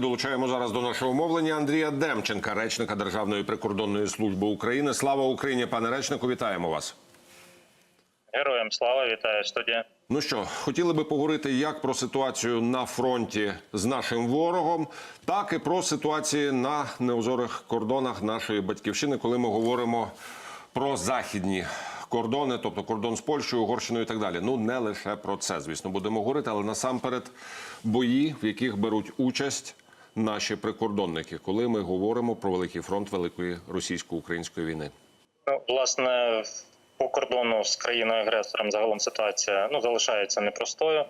Долучаємо зараз до нашого мовлення Андрія Демченка, речника Державної прикордонної служби України. Слава Україні, пане речнику, вітаємо вас. Героям слава вітаю студія. Ну що, хотіли би поговорити як про ситуацію на фронті з нашим ворогом, так і про ситуацію на неозорих кордонах нашої батьківщини, коли ми говоримо про західні кордони, тобто кордон з Польщею, Угорщиною і так далі. Ну не лише про це, звісно, будемо говорити, але насамперед бої, в яких беруть участь наші прикордонники, коли ми говоримо про великий фронт великої російсько-української війни. Власне, по кордону з країною агресором загалом ситуація ну залишається непростою.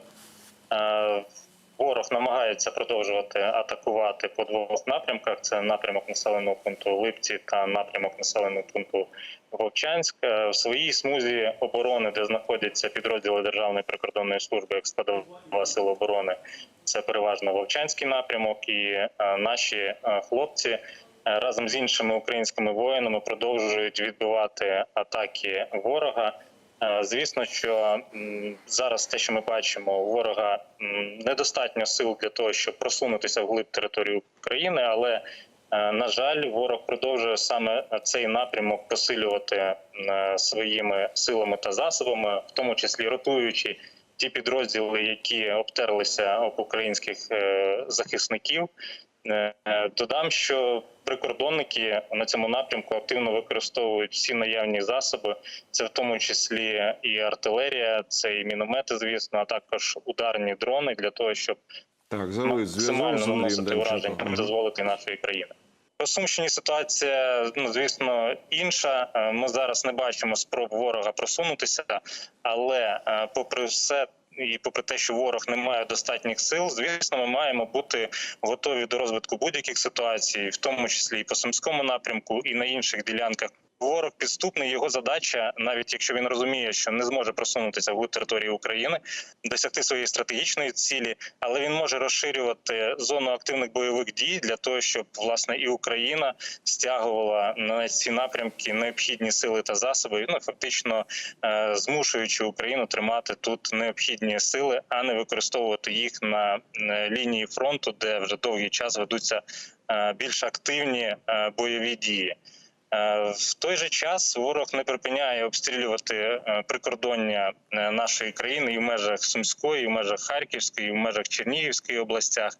Ворог намагається продовжувати атакувати по двох напрямках: це напрямок населеного пункту Липці та напрямок населеного пункту Вовчанськ. Е, В своїй смузі оборони, де знаходяться підрозділи Державної прикордонної служби як складова сил оборони, це переважно Вовчанський напрямок, і е, наші е, хлопці разом з іншими українськими воїнами продовжують відбивати атаки ворога. Е, Звісно, що зараз те, що ми бачимо, у ворога недостатньо сил для того, щоб просунутися вглиб території України, але е, на жаль, ворог продовжує саме цей напрямок посилювати е, своїми силами та засобами, в тому числі ротуючи ті підрозділи, які обтерлися об українських е, захисників. Е, Додам, що прикордонники на цьому напрямку активно використовують всі наявні засоби. Це в тому числі і артилерія, це і міномети, звісно, а також ударні дрони для того, щоб Так, зв'язок максимально наносити та дозволити нашої країни. По Сумщині ситуація, ну звісно, інша. Е, Ми зараз не бачимо спроб ворога просунутися, але е, попри все. І попри те, що ворог не має достатніх сил, звісно, ми маємо бути готові до розвитку будь-яких ситуацій, в тому числі і по сумському напрямку, і на інших ділянках. Ворог підступний. Його задача, навіть якщо він розуміє, що не зможе просунутися в території України, досягти своєї стратегічної цілі, але він може розширювати зону активних бойових дій для того, щоб власне і Україна стягувала на ці напрямки необхідні сили та засоби, ну фактично е, змушуючи Україну тримати тут необхідні сили, а не використовувати їх на е, лінії фронту, де вже довгий час ведуться е, більш активні бойові дії. Е, В той же час ворог не припиняє обстрілювати е, прикордоння е, нашої країни і в межах Сумської, і в межах Харківської, і в межах Чернігівської областях.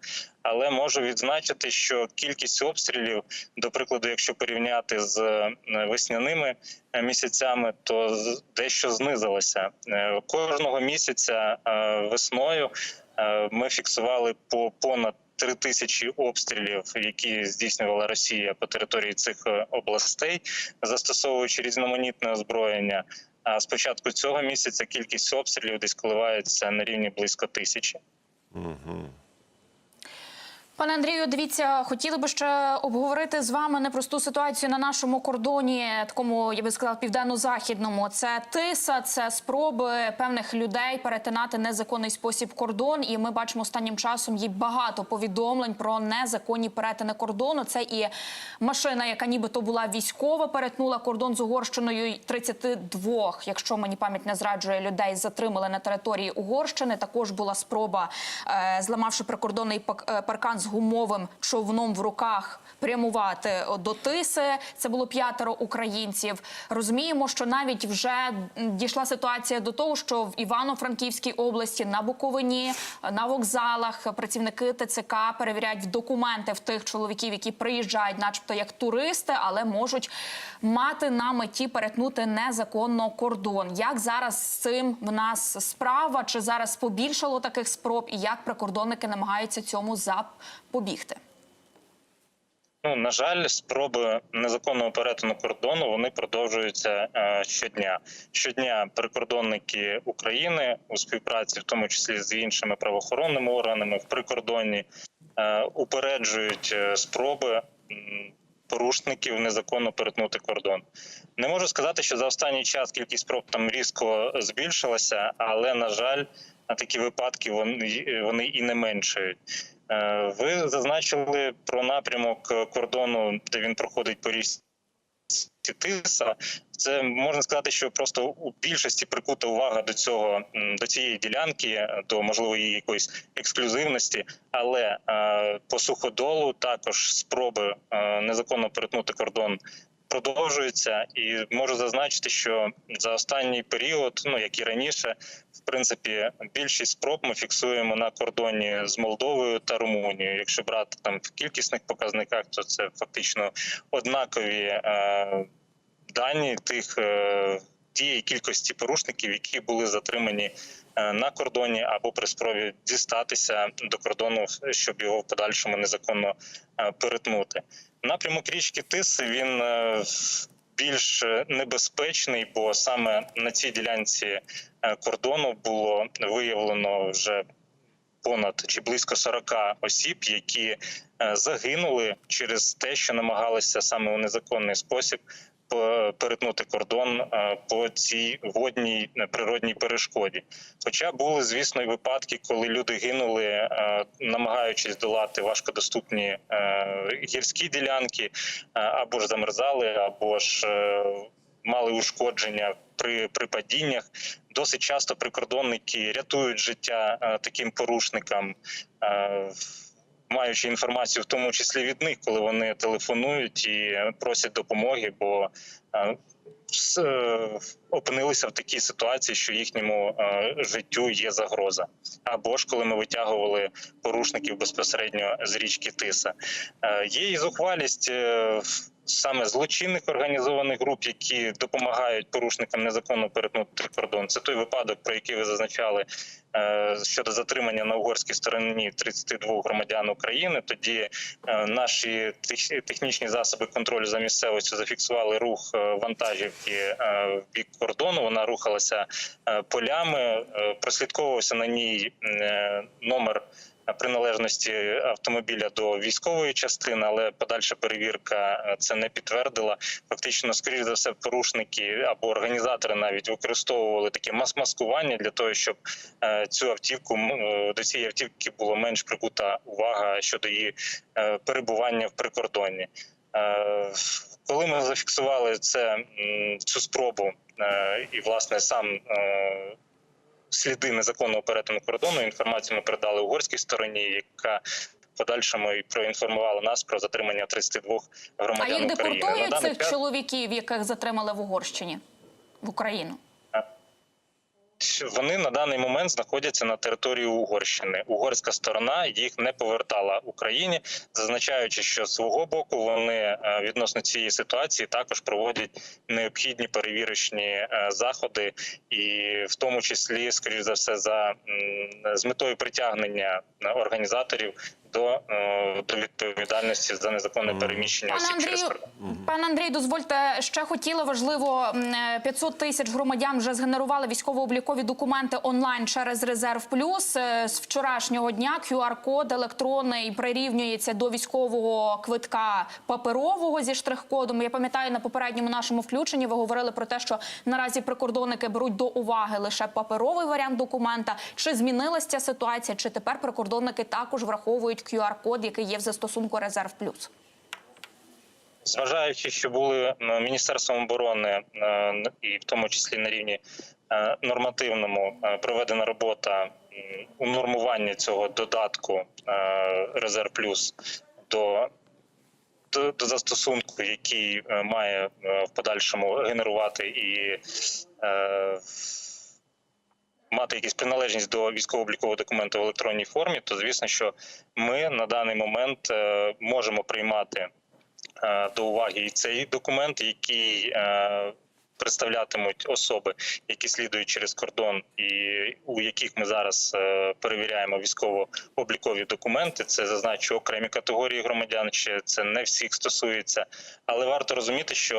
Але можу відзначити, що кількість обстрілів, до прикладу, якщо порівняти з весняними місяцями, то дещо знизилася Е, кожного місяця весною. Ми фіксували по понад три тисячі обстрілів, які здійснювала Росія по території цих е, областей, застосовуючи різноманітне озброєння. А з початку цього місяця кількість обстрілів десь коливається на рівні близько тисячі. Пане Андрію, дивіться, хотіли би ще обговорити з вами непросту ситуацію на нашому кордоні, такому я би сказала, південно-західному. Це тиса, це спроби певних людей перетинати незаконний спосіб кордон. І ми бачимо останнім часом є багато повідомлень про незаконні перетини кордону. Це і машина, яка нібито була військова, перетнула кордон з Угорщиною. і 32, якщо мені пам'ять не зраджує людей, затримали на території Угорщини. Також була спроба, е, зламавши прикордонний е, паркан з гумовим човном в руках, прямувати до Тиси. Це було п'ятеро українців. Розуміємо, що навіть вже дійшла ситуація до того, що в Івано-Франківській області на Буковині на вокзалах працівники ТЦК перевіряють документи в тих чоловіків, які приїжджають, начебто як туристи, але можуть мати на меті перетнути незаконно кордон. Як зараз з цим в нас справа? Чи зараз побільшало таких спроб, і як прикордонники намагаються цьому запобігти? Ну на жаль, спроби незаконного перетину кордону вони продовжуються е, щодня. Щодня прикордонники України у співпраці, в тому числі з іншими правоохоронними органами в прикордонні, е, упереджують е, спроби. Порушників незаконно перетнути кордон. Не можу сказати, що за останній час кількість спроб там різко збільшилася, але на жаль, такі випадки вони, вони і не меншають. Е, Ви зазначили про напрямок кордону, де він проходить по річці ТИСа, це можна сказати, що просто у більшості прикута увага до цього до цієї ділянки, до можливо її якоїсь ексклюзивності. Але е, по суходолу також спроби е, незаконно перетнути кордон продовжуються, і можу зазначити, що за останній період, ну як і раніше, в принципі, більшість спроб ми фіксуємо на кордоні з Молдовою та Румунією. Якщо брати там в кількісних показниках, то це фактично однакові е, дані тих е, тієї кількості порушників, які були затримані е, на кордоні або при спробі дістатися до кордону, щоб його в подальшому незаконно е, перетнути. Напрямок річки Тиси він е, більш небезпечний, бо саме на цій ділянці е, кордону було виявлено вже понад чи близько 40 осіб, які е, загинули через те, що намагалися саме у незаконний спосіб по- перетнути кордон е, по цій водній е, природній перешкоді. Хоча були, звісно, і випадки, коли люди гинули, е, намагаючись долати важкодоступні гірські ділянки, або ж замерзали, або ж мали ушкодження при, при падіннях. Досить часто прикордонники рятують життя таким порушникам. Маючи інформацію, в тому числі від них, коли вони телефонують і просять допомоги, бо е, е, опинилися в такій ситуації, що їхньому е, життю є загроза. Або ж коли ми витягували порушників безпосередньо з річки Тиса. Є і зухвалість саме злочинних організованих груп, які допомагають порушникам незаконно перетнути кордон. Це той випадок, про який ви зазначали е, щодо затримання на угорській стороні 32 громадян України. Тоді е, наші технічні засоби контролю за місцевістю зафіксували рух е, вантажівки в бік кордону. Вона рухалася полями, прослідковувався на ній номер приналежності автомобіля до військової частини, але подальша перевірка е, це не підтвердила. Фактично, скоріш за все, порушники або організатори навіть використовували таке мас-маскування для того, щоб е, цю автівку е, до цієї автівки було менш прикута увага щодо її е, перебування в прикордонні. Е, Коли ми зафіксували це цю спробу, е, і власне сам е, сліди незаконного перетину кордону. Інформацію ми передали угорській стороні, яка подальшому і проінформувала нас про затримання 32 А громадян їх України. депортують цих час чоловіків, яких затримали в Угорщині в Україну? Вони на даний момент знаходяться на території Угорщини. Угорська сторона їх не повертала Україні, зазначаючи, що свого боку вони е, відносно цієї ситуації також проводять необхідні перевірочні е, заходи, і в тому числі, скоріш за все, за з метою притягнення е, організаторів до, е, до відповідальності за незаконне переміщення осіб через Андрію, кордон. пане Андрій, дозвольте ще хотіла важливо м, е, 500 тисяч громадян вже згенерували військово-облікові документи онлайн через резерв плюс Е, з вчорашнього дня. QR-код електронний прирівнюється до військового квитка паперового зі штрих-кодом. Я пам'ятаю на попередньому нашому включенні. Ви говорили про те, що наразі прикордонники беруть до уваги лише паперовий варіант документа. Чи змінилася ця ситуація? Чи тепер прикордонники також враховують QR-код, який є в застосунку резерв плюс? зважаючи, що були е, міністерством оборони е, і в тому числі на рівні е, нормативному проведена робота у нормуванні цього додатку резерв плюс до. До, застосунку, який має в подальшому генерувати і е, мати якусь приналежність до військово-облікового документу в електронній формі, то звісно, що ми на даний момент е, можемо приймати е, до уваги і цей документ, який е, представлятимуть особи, які слідують через кордон, і у яких ми зараз перевіряємо військово-облікові документи. Це зазначу окремі категорії громадян. Ще це не всіх стосується, але варто розуміти, що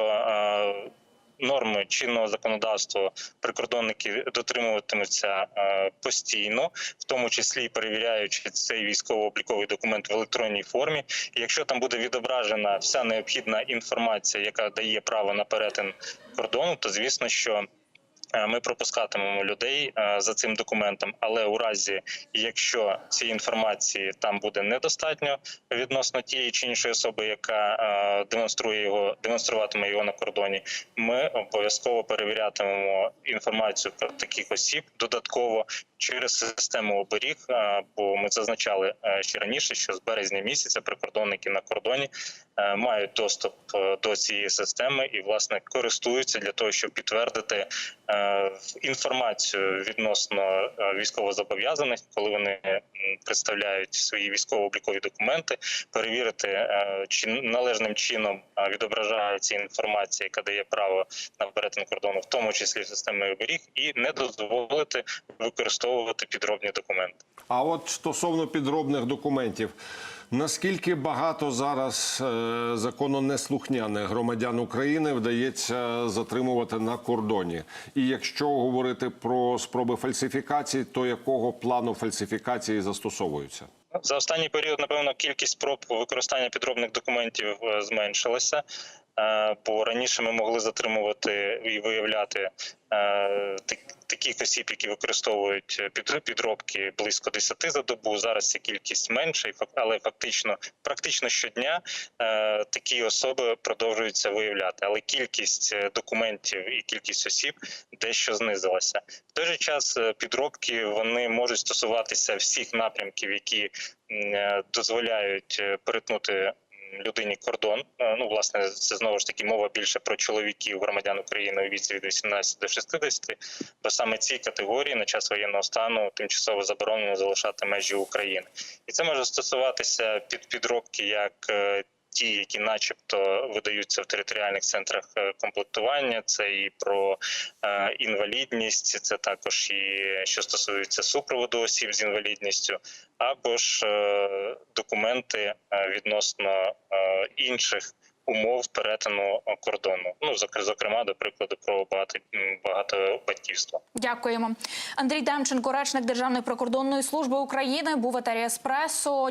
Норми чинного законодавства прикордонники дотримуватимуться е, постійно, в тому числі перевіряючи цей військово-обліковий документ в електронній формі. І якщо там буде відображена вся необхідна інформація, яка дає право на перетин кордону, то звісно, що ми пропускатимемо людей е, за цим документом. Але у разі, якщо цієї інформації там буде недостатньо відносно тієї чи іншої особи, яка е, демонструє його, демонструватиме його на кордоні, ми обов'язково перевірятимемо інформацію про таких осіб додатково через систему оберіг. Бо ми зазначали е, ще раніше, що з березня місяця прикордонники на кордоні е, мають доступ е, до цієї системи і власне користуються для того, щоб підтвердити інформацію відносно військовозобов'язаних, коли вони представляють свої військово-облікові документи, перевірити, чи належним чином відображається інформація, яка дає право на перетин кордону, в тому числі системою оберіг, і не дозволити використовувати підробні документи. А от стосовно підробних документів, наскільки багато зараз е, закононеслухняних громадян України вдається затримувати на кордоні? І якщо говорити про спроби фальсифікації, то якого плану фальсифікації застосовуються? За останній період, напевно, кількість спроб використання підробних документів е, зменшилася. Е, Бо раніше ми могли затримувати і виявляти е, таких осіб, які використовують під- підробки близько 10 за добу. Зараз ця кількість менша, але фактично практично щодня е, такі особи продовжуються виявляти. Але кількість е, документів і кількість осіб дещо знизилася. В той же час е, підробки вони можуть стосуватися всіх напрямків, які е, дозволяють е, перетнути людині кордон. Е, Ну, власне, це знову ж таки мова більше про чоловіків громадян України у віці від 18 до 60, бо саме ці категорії на час воєнного стану тимчасово заборонено залишати межі України, і це може стосуватися під підробки як е, ті, які, начебто, видаються в територіальних центрах е, комплектування. Це і про е, інвалідність, це також і що стосується супроводу осіб з інвалідністю, або ж е, документи е, відносно е, інших. Умов перетину е, кордону, ну зокр- зокрема, до прикладу, про багато багатобатьківство. Дякуємо. Андрій Демченко, речник Державної прикордонної служби України, був в етері Еспресо.